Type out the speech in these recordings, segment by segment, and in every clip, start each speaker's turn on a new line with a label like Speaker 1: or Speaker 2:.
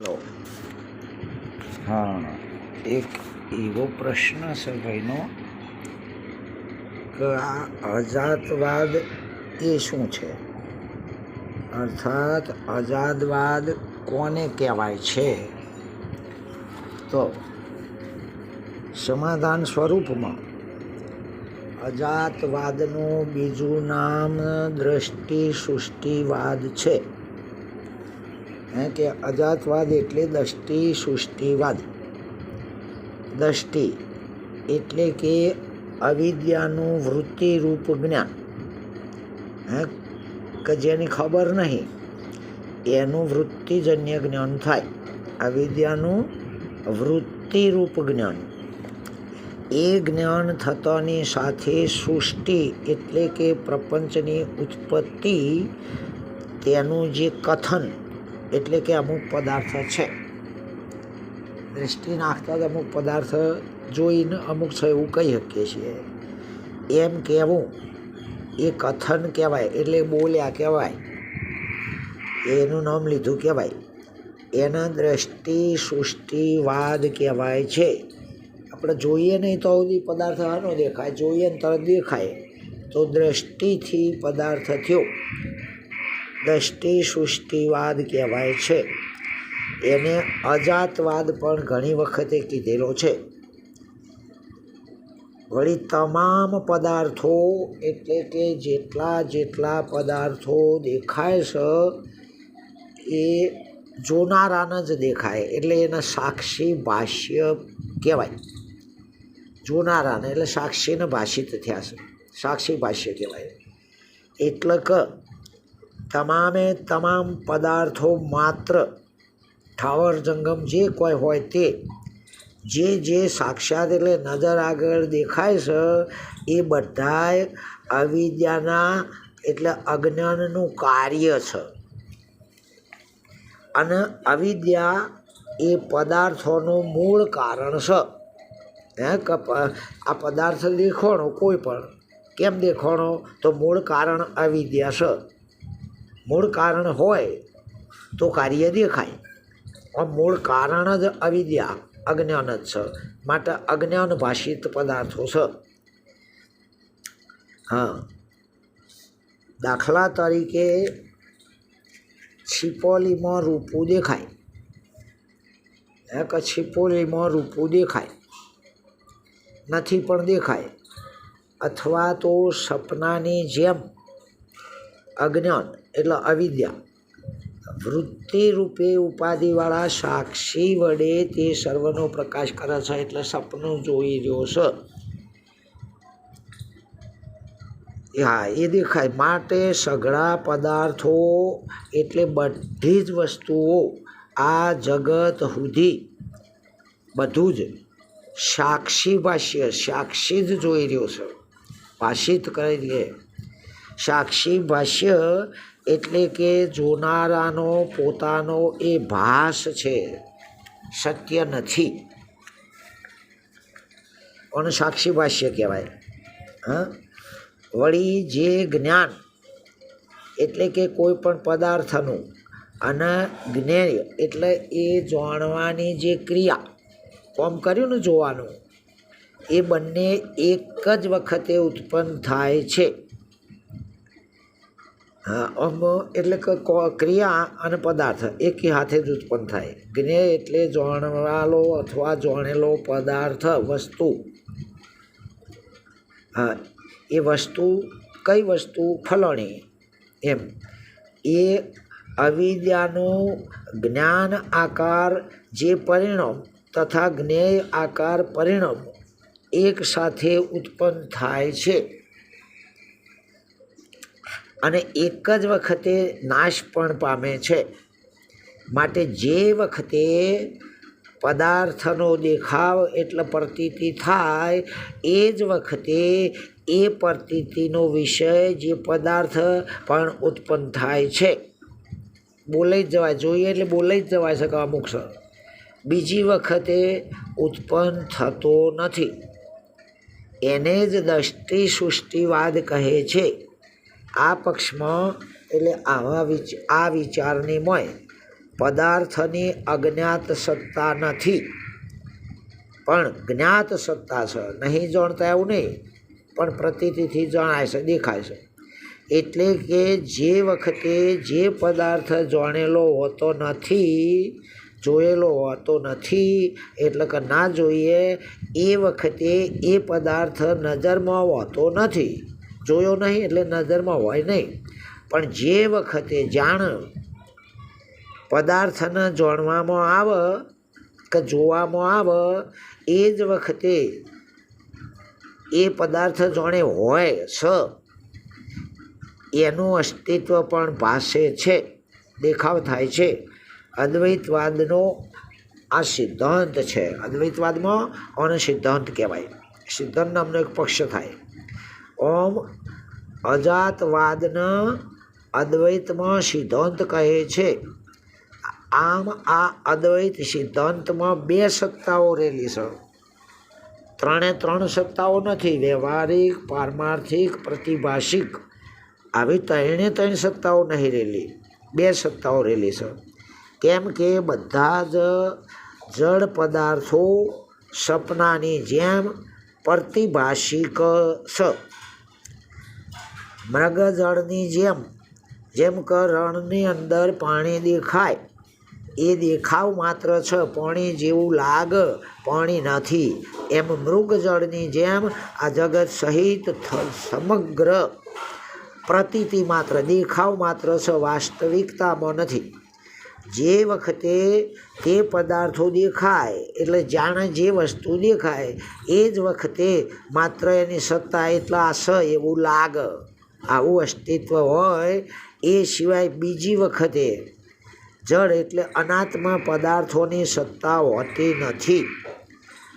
Speaker 1: લો. હા. એક એવો પ્રશ્ન છે ભાઈનો કે આ અજાતવાદ એ શું છે? અર્થાત અજાતવાદ કોને કહેવાય છે? તો સમાધાન સ્વરૂપમાં અજાતવાદનું બીજું નામ દ્રષ્ટિ સૃષ્ટિવાદ છે. હે કે અજાતવાદ એટલે દષ્ટિ સૃષ્ટિવાદ. દષ્ટિ એટલે કે અવિદ્યાનું વૃત્તિરૂપ જ્ઞાન. હે કે જેની ખબર નહીં, એનું વૃત્તિજન્ય જ્ઞાન થાય. અવિદ્યાનું વૃત્તિરૂપ જ્ઞાન. એ જ્ઞાન થતાની સાથે સૃષ્ટિ એટલે કે પ્રપંચની ઉત્પત્તિ તેનું જે કથન એટલે કે અમુક પદાર્થ છે. દ્રષ્ટિ નાખતા જ અમુક પદાર્થ જોઈને અમુક છે એવું કહી શકીએ છીએ. એમ કહેવું એ કથન કહેવાય, એટલે બોલ્યા કહેવાય. એનું નામ લીધું કહેવાય. એના દ્રષ્ટિ સૃષ્ટિવાદ કહેવાય છે. આપણે જોઈએ નહીં તો સુધી પદાર્થ આનો દેખાય, જોઈએ ને તરત દેખાય. તો દ્રષ્ટિથી પદાર્થ થયો. દ્રષ્ટિ સૃષ્ટિવાદ કહેવાય છે. એને અજાતવાદ પણ ઘણી વખતે કીધેલો છે. વળી તમામ પદાર્થો એટલે કે જેટલા જેટલા પદાર્થો દેખાય છે, એ જોનારાને જ દેખાય. એટલે એને સાક્ષી ભાષ્ય કહેવાય. જોનારાને એટલે સાક્ષીને ભાષિત થયા છે. સાક્ષી ભાષ્ય કહેવાય. એટલે કે તમામે તમામ પદાર્થો માત્ર ઠાવર જંગમ જે કોઈ હોય તે, જે જે સાક્ષાત એટલે નજર આગળ દેખાય છે, એ બધાય અવિદ્યાના એટલે અજ્ઞાનનું કાર્ય છે. અને અવિદ્યા એ પદાર્થોનું મૂળ કારણ છે. હે આ પદાર્થ દેખાણો કોઈ પણ, કેમ દેખાણો? તો મૂળ કારણ અવિદ્યા છે. મૂળ કારણ હોય તો કાર્ય દેખાય. આ મૂળ કારણ જ અવિદ્યા, અજ્ઞાન જ છે. માટે અજ્ઞાન ભાષિત પદાર્થો છે. હા. દાખલા તરીકે છીપોલીમાં રૂપું દેખાય. હે કે છીપોલીમાં રૂપું દેખાય. નથી પણ દેખાય. અથવા તો સપનાની જેમ અજ્ઞાન એટલે અવિદ્યા. વૃત્તિ રૂપે ઉપાધિવાળા સાક્ષી વડે તે સર્વનો પ્રકાશ કરે છે એટલે સપનું જોઈ રહ્યો છે. હા, એ દેખાય. માટે સઘળા પદાર્થો એટલે બધી જ વસ્તુઓ આ જગત સુધી બધું જ. સાક્ષી ભાષ્ય, સાક્ષી જ જોઈ રહ્યો છે. ભાષિત કરી દે સાક્ષી ભાષ્ય એટલે કે જોનારાનો પોતાનો એ ભાસ છે. સત્ય નથી. પણ સાક્ષી ભાષ્ય કહેવાય? હા? વળી જે જ્ઞાન એટલે કે કોઈ પણ પદાર્થનું અને જ્ઞેય એટલે એ જાણવાની જે ક્રિયા, કોમ કર્યું ને જોવાનું, એ બંને એક જ વખતે ઉત્પન્ન થાય છે. આમ એટલે કો- ક્રિયા અને પદાર્થ એકી હાથે જ ઉત્પન્ન થાય. જ્ઞેય એટલે જાણવાલો અથવા જાણેલો પદાર્થ, વસ્તુ. હા, એ વસ્તુ, કઈ વસ્તુ? ફલણી. એમ. એ અવિદ્યાનું જ્ઞાન આકાર જે પરિણામ તથા જ્ઞેય આકાર પરિણામ એક સાથે ઉત્પન્ન થાય છે. અને એક જ વખતે નાશ પણ પામે છે. માટે જે વખતે પદાર્થનો દેખાવ એટલે પ્રતીતિ થાય, એ જ વખતે એ પ્રતીતિનો વિષય જે પદાર્થ પણ ઉત્પન્ન થાય છે. બોલાઈ જ જવાય, જોઈએ એટલે બોલાઈ જ જવાય શકે અમુક સર બીજી વખતે ઉત્પન્ન થતો નથી. એને જ દ્રષ્ટિ સૃષ્ટિવાદ કહે છે. આ પક્ષમાં એટલે આવા વિચ, આ વિચારની મોય પદાર્થની અજ્ઞાત સત્તા નથી. પણ જ્ઞાત સત્તા છે. નહીં જાણતા એવું નહીં, પણ પ્રતીતિથી જણાય છે, દેખાય છે. એટલે કે જે વખતે જે પદાર્થ જાણેલો હોતો નથી, જોયેલો હોતો નથી, એટલે કે ના જોઈએ, એ વખતે એ પદાર્થ નજરમાં હોતો નથી. જોયો નહીં એટલે નજરમાં હોય નહીં. પણ જે વખતે જાણ પદાર્થને જાણવામાં આવે કે જોવામાં આવે, એ જ વખતે એ પદાર્થ જાણે હોય સ, એનું અસ્તિત્વ પણ ભાષે છે, દેખાવ થાય છે. અદ્વૈતવાદનો આ સિદ્ધાંત છે. અદ્વૈતવાદમાં આને સિદ્ધાંત કહેવાય. સિદ્ધાંત નામનો એક પક્ષ થાય. ઓમ અજાતવાદના અદ્વૈતમાં સિદ્ધાંત કહે છે. આમ આ અદ્વૈત સિદ્ધાંતમાં બે સત્તાઓ રહેલી છે. ત્રણે ત્રણ સત્તાઓ નથી, વ્યવહારિક, પારમાર્થિક, પ્રતિભાષિક. આવી ત્રણે ત્રણ સત્તાઓ નહીં રહેલી. બે સત્તાઓ રહેલી છે. કેમ કે બધા જ જળ પદાર્થો સપનાની જેમ પ્રતિભાષિક છે મૃગજળની જેમ જેમ કે રણની અંદર પાણી દેખાય. એ દેખાવ માત્ર છે, પાણી જેવું લાગ, પાણી નથી. એમ મૃગજળની જેમ આ જગત સહિત સમગ્ર પ્રતીતિ માત્ર, દેખાવ માત્ર છે, વાસ્તવિકતામાં નથી. જે વખતે તે પદાર્થો દેખાય, એટલે જાણે જે વસ્તુ દેખાય, એ જ વખતે માત્ર એની સત્તા એટલા સ એવું લાગ. આવું અસ્તિત્વ હોય, એ સિવાય બીજી વખતે જળ એટલે અનાત્મા પદાર્થોની સત્તા હોતી નથી.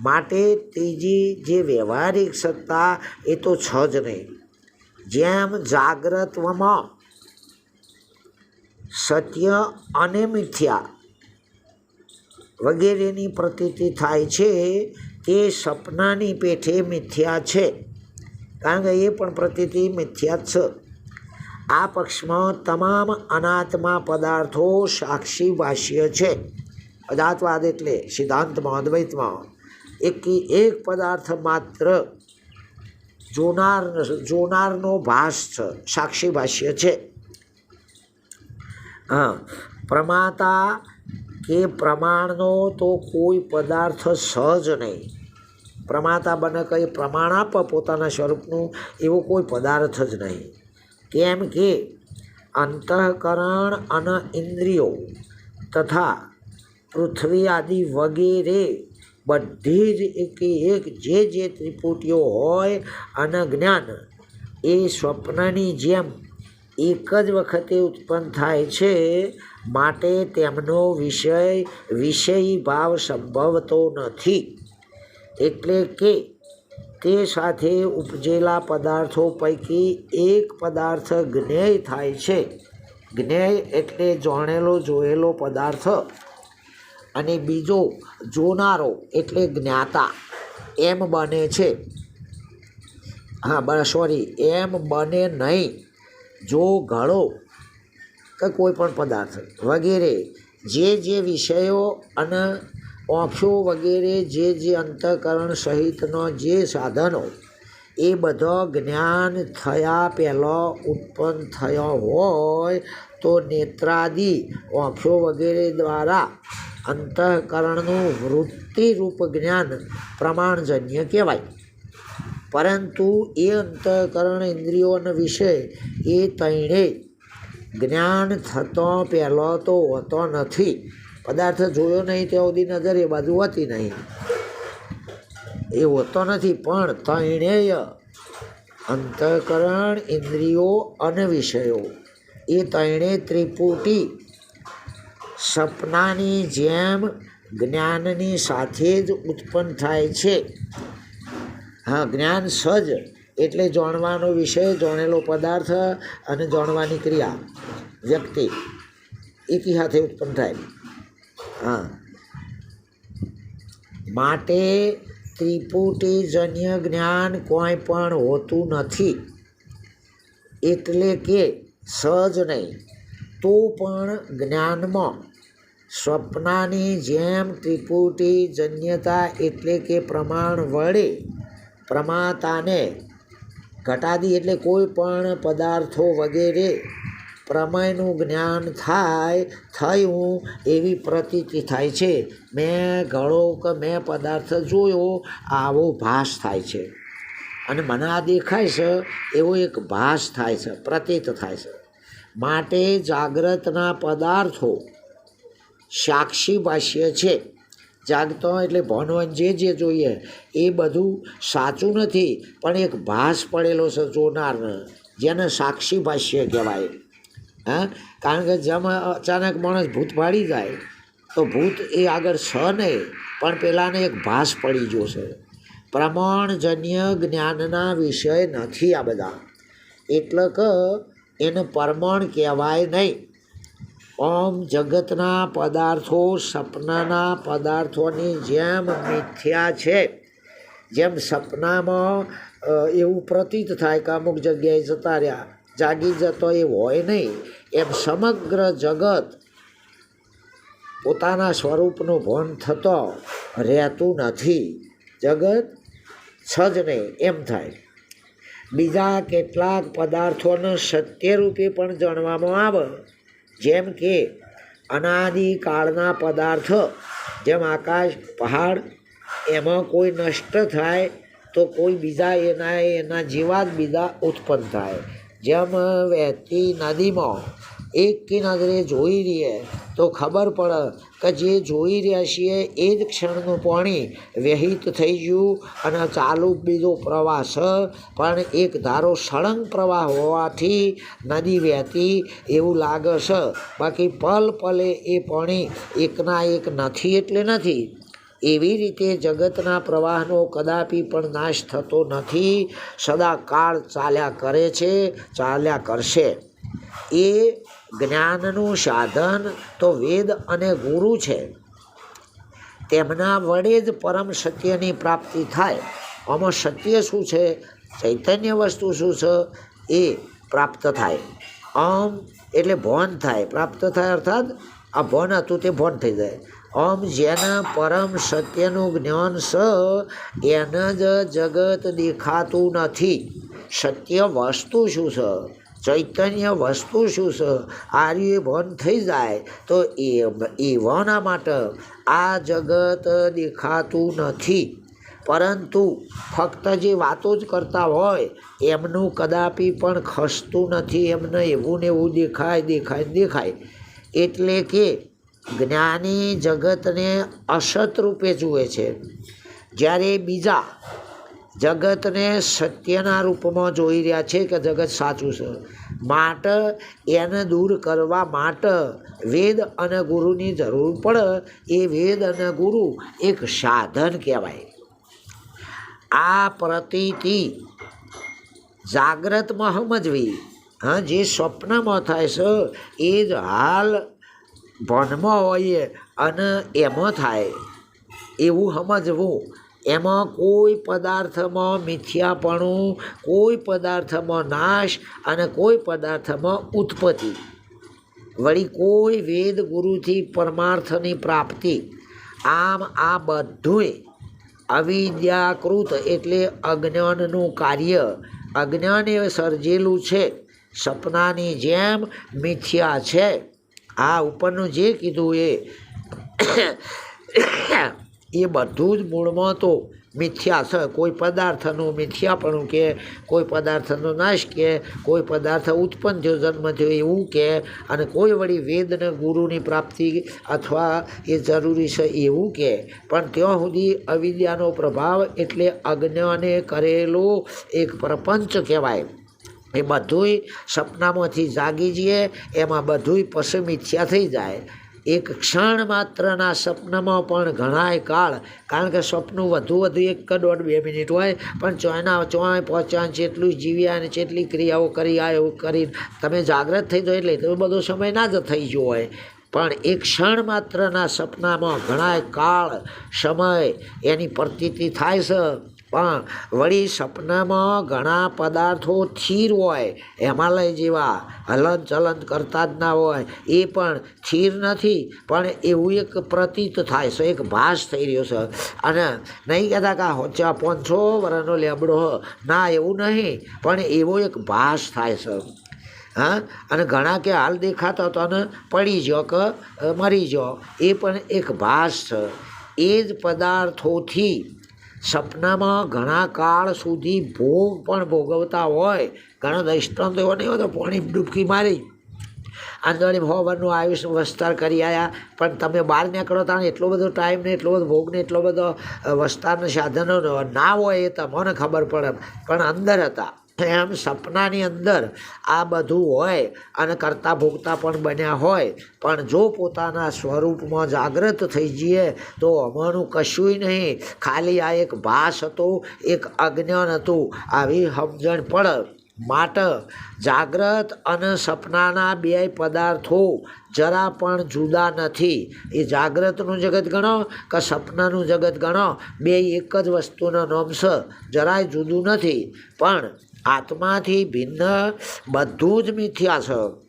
Speaker 1: માટે ત્રીજી જે વ્યવહારિક સત્તા, એ તો છ જ નહીં. જેમ જાગ્રત્વમાં સત્ય અને મિથ્યા વગેરેની પ્રતીતિ થાય છે, તે સપનાની પેઠે મિથ્યા છે. કારણ કે એ પણ પ્રતીતિ મિથ્યા છે. આ પક્ષમાં તમામ અનાત્મા પદાર્થો સાક્ષી વાસ્ય છે. પદાર્થવાદ એટલે સિદ્ધાંતમાં અદ્વૈતમાં એક એક પદાર્થ માત્ર જોનાર જોનારનો ભાસ છે સાક્ષી ભાષ્ય છે. હા, પ્રમાતા કે પ્રમાણનો તો કોઈ પદાર્થ સહજ નહીં. પ્રમાતા બને કંઈ પ્રમાણાપ પોતાના સ્વરૂપનું એવો કોઈ પદાર્થ જ નહીં. કેમ કે અંતઃકરણ અને ઇન્દ્રિયો તથા પૃથ્વી આદિ વગેરે બધી જ એકે એક જે જે ત્રિપુટીઓ હોય અને જ્ઞાન, એ સ્વપ્નની જેમ એક જ વખતે ઉત્પન્ન થાય છે, માટે તેમનો વિષય, વિષયી ભાવ સંભવતો નથી. એટલે કે તે સાથે ઉપજેલા પદાર્થો પૈકી એક પદાર્થ જ્ઞેય થાય છે. જ્ઞેય એટલે જાણેલો, જોયેલો પદાર્થ. અને બીજો જોનારો એટલે જ્ઞાતા. એમ બને છે. હા બ સોરી એમ બને નહીં. જો ઘડો કે કોઈ પણ પદાર્થ વગેરે, જે જે વિષયો અને આંખો વગેરે જે જે અંતઃકરણ સહિતનો જે સાધનો, એ બધો જ્ઞાન થયા પહેલો ઉત્પન્ન થયો હોય તો નેત્રાદિ આંખો વગેરે દ્વારા અંતઃકરણનું વૃત્તિરૂપ જ્ઞાન પ્રમાણજન્ય કહેવાય. પરંતુ એ અંતઃકરણ ઇન્દ્રિયોનો વિષય એ તૈણે જ્ઞાન થતો પહેલો તો હોતો નથી. પદાર્થ જોયો નહીં, ત્યાં સુધી નજર એ બાજુ હોતી નહીં. એ હોતો નથી, પણ તૈણેય અંતઃકરણ, ઇન્દ્રિયો અને વિષયો. એ તૈણે ત્રિપુટી સપનાની જેમ જ્ઞાનની સાથે જ ઉત્પન્ન થાય છે. હા, જ્ઞાન સજ એટલે જાણવાનો વિષય, જાણેલો પદાર્થ અને જાણવાની ક્રિયા, વ્યક્તિ. એકી સાથે ઉત્પન્ન થાય. હા. માટે ત્રિપુટીજન્ય જ્ઞાન કોઈ પણ હોતું નથી. એટલે કે સહજ નહીં. તો પણ જ્ઞાનમાં સ્વપ્નાની જેમ ત્રિપુટી જન્યતા એટલે કે પ્રમાણ વડે પ્રમાતાને ઘટાદી એટલે કોઈ પણ પદાર્થો વગેરે પ્રમેયનું જ્ઞાન થાય, થયું એવી પ્રતીતિ થાય છે. મેં ઘડો કે મેં પદાર્થ જોયો, આવો ભાસ થાય છે. અને મને આ દેખાય છે, એવો એક ભાસ થાય છે, પ્રતીત થાય છે. માટે જાગ્રતના પદાર્થો સાક્ષી ભાષ્ય છે. જાગતો એટલે ભણવન જે જે જોઈએ, એ બધું સાચું નથી, પણ એક ભાસ પડેલો છે જોનારને, જેને સાક્ષી ભાષ્ય કહેવાય. હા? કારણ કે જેમ અચાનક માણસ ભૂત પાડી જાય, તો ભૂત એ આગળ છ નહીં, પણ પેલાને એક ભાસ પડી છે પ્રમાણજન્ય જ્ઞાનના વિષય નથી આ બધા. એટલે કે એને પરમાણ કહેવાય નહીં. ઓમ જગતના પદાર્થો સપનાના પદાર્થોની જેમ મિથ્યા છે. જેમ સપનામાં એવું પ્રતીત થાય કે અમુક જગ્યાએ જતા રહ્યા. જાગી જતો એ હોય નહીં. એમ સમગ્ર જગત પોતાના સ્વરૂપનું ભાન થતો રહેતું નથી. જગત નહીં એમ થાય. બીજા કેટલાક પદાર્થોને સત્યરૂપે પણ જાણવામાં આવે. જેમ કે અનાદિકાળના પદાર્થ, જેમ આકાશ, પહાડ, એમાં કોઈ નષ્ટ થાય તો કોઈ બીજા એના એના જેવા જ બીજા ઉત્પન્ન થાય. જેમ વહેતી નદીમાં એક કિનારે જોઈ રહીએ, તો ખબર પડે કે જે જોઈ રહ્યા છીએ એ જ ક્ષણનું પાણી વ્યહિત થઈ ગયું અને ચાલુ બીજો પ્રવાહ છે. પણ એક ધારો સળંગ પ્રવાહ હોવાથી નદી વહેતી એવું લાગે છે. બાકી પલ પલે એ પાણી એકના એક નથી, એટલે નથી. એવી રીતે જગતના પ્રવાહનો કદાપી પણ નાશ થતો નથી. સદાકાળ ચાલ્યા કરે છે, ચાલ્યા કરશે. એ જ્ઞાનનું સાધન તો વેદ અને ગુરુ છે. તેમના વડે જ પરમ સત્યની પ્રાપ્તિ થાય. આમાં સત્ય શું છે? ચૈતન્ય વસ્તુ શું છે? એ પ્રાપ્ત થાય. આમ એટલે ભોન થાય. પ્રાપ્ત થાય અર્થાત આ ભોન હતું તે ભોન થઈ જાય. આમ જેના પરમ સત્યનું જ્ઞાન સ, એને જ જગત દેખાતું નથી. સત્ય વસ્તુ શું છે ચૈતન્ય વસ્તુ શું છે આર્યભન થઈ જાય તો એ એવાના માટે આ જગત દેખાતું નથી. પરંતુ ફક્ત જે વાતો જ કરતા હોય, એમનું કદાપી પણ ખસતું નથી. એમને એવું ને એવું દેખાય દેખાય દેખાય. એટલે કે જ્ઞાની જગતને અસત રૂપે જુએ છે. જ્યારે બીજા જગતને સત્યના રૂપમાં જોઈ રહ્યા છે કે જગત સાચું છે, માટે એને દૂર કરવા માટે વેદ અને ગુરુની જરૂર પડે. એ વેદ અને ગુરુ એક સાધન કહેવાય. આ પ્રતીતિ જાગ્રતમાં સમજવી હા, જે સ્વપ્નમાં થાય છે, એ જ હાલ ભનમાં હોઈએ અને એમાં થાય. એવું સમજવું. એમાં કોઈ પદાર્થમાં મિથ્યાપણું, કોઈ પદાર્થમાં નાશ અને કોઈ પદાર્થમાં ઉત્પત્તિ. વળી કોઈ વેદ ગુરુથી પરમાર્થની પ્રાપ્તિ. આમ આ બધુંય અવિદ્યાકૃત એટલે અજ્ઞાનનું કાર્ય. અજ્ઞાને સર્જેલું છે. સપનાની જેમ મિથ્યા છે. આ ઉપરનું જે કીધું એ એ બધું જ મૂળમાં તો મિથ્યા છે કોઈ પદાર્થનું મિથ્યાપણું કે, કોઈ પદાર્થનો નાશ કે, કોઈ પદાર્થ ઉત્પન્ન થયો, જન્મ થયો એવું કે, અને કોઈ વળી વેદને ગુરુની પ્રાપ્તિ અથવા એ જરૂરી છે એવું કે. પણ ત્યાં સુધી અવિદ્યાનો પ્રભાવ એટલે અજ્ઞાને કરેલો એક પ્રપંચ કહેવાય. એ બધુંય સપનામાંથી જાગી જઈએ, એમાં બધુંય પછી મિથ્યા થઈ જાય. એક ક્ષણ માત્રના સપનામાં પણ ઘણાય કાળ, કારણ કે સપનું વધુ વધુ એક દોઢ બે મિનિટ હોય, પણ ચોયના ચોય પહોંચ્યા જેટલું જીવ્યા અને જેટલી ક્રિયાઓ કરી આ એવું કરીને તમે જાગ્રત થઈ જાય એટલે તો બધો સમય ના જ થઈ ગયો હોય. પણ એક ક્ષણ માત્રના સપનામાં ઘણાય કાળ, સમય એની પ્રતીતિ થાય છે. પણ વળી સપનામાં ઘણા પદાર્થો સ્થિર હોય, હિમાલય જેવા હલન ચલન કરતા જ ના હોય. એ પણ સ્થિર નથી, પણ એવું એક પ્રતીત થાય છે, એક ભાસ થઈ રહ્યો છે. અને નહીં કહેતા કે હોચા પાંચસો વર્ષનો લેબડો ના, એવું નહીં, પણ એવો એક ભાસ થાય છે. હા? અને ઘણા કે હાલ દેખાતા તો અને પડી ગયો કે મરી ગયો એ પણ એક ભાસ છે. એ જ પદાર્થોથી સપનામાં ઘણા કાળ સુધી ભોગ પણ ભોગવતા હોય. ઘણા દૃષ્ટાંત એવો નહીં હોતો પાણી ડૂબકી મારી. આંદોળી ભવનનું આયુષ્ય વસ્તાર કરી આવ્યા પણ તમે બહાર નીકળો ત્યાં એટલો બધો ટાઈમ ને એટલો બધો ભોગ ને એટલો બધો વસ્તારના સાધનો ના હોય એ તમને ખબર પડે. પણ અંદર હતા. એમ સપનાની અંદર આ બધું હોય અને કરતા ભોગતા પણ બન્યા હોય, પણ જો પોતાના સ્વરૂપમાં જાગૃત થઈ જઈએ તો અમારું કશુંય નહીં. ખાલી આ એક ભાસ હતો, એક અજ્ઞાન હતું. આવી સમજણ પડે માટે જાગ્રત અને સપનાના બે પદાર્થો જરા પણ જુદા નથી. એ જાગ્રતનું જગત ગણો કે સપનાનું જગત ગણો, બે એક જ વસ્તુનો નામ છે જરાય જુદું નથી. પણ આત્માથી ભિન્ન, બધું જ મિથ્યા છે.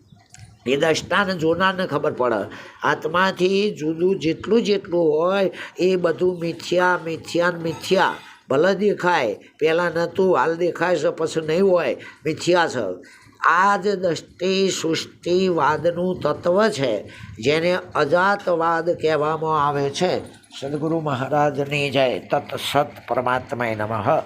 Speaker 1: એ દષ્ટાને જોનારને ખબર પડે. આત્માથી જુદું જેટલું જેટલું હોય, એ બધું મિથ્યા મિથ્યા મિથ્યા. ભલે દેખાય, પહેલાં નહોતું, હાલ દેખાય છે, પછી નહીં હોય, મિથ્યા છે. આ જ દૃષ્ટિ સૃષ્ટિવાદનું તત્વ છે, જેને અજાતવાદ કહેવામાં આવે છે. સદગુરુ મહારાજની જય. તત્સત પરમાત્માય નમઃ.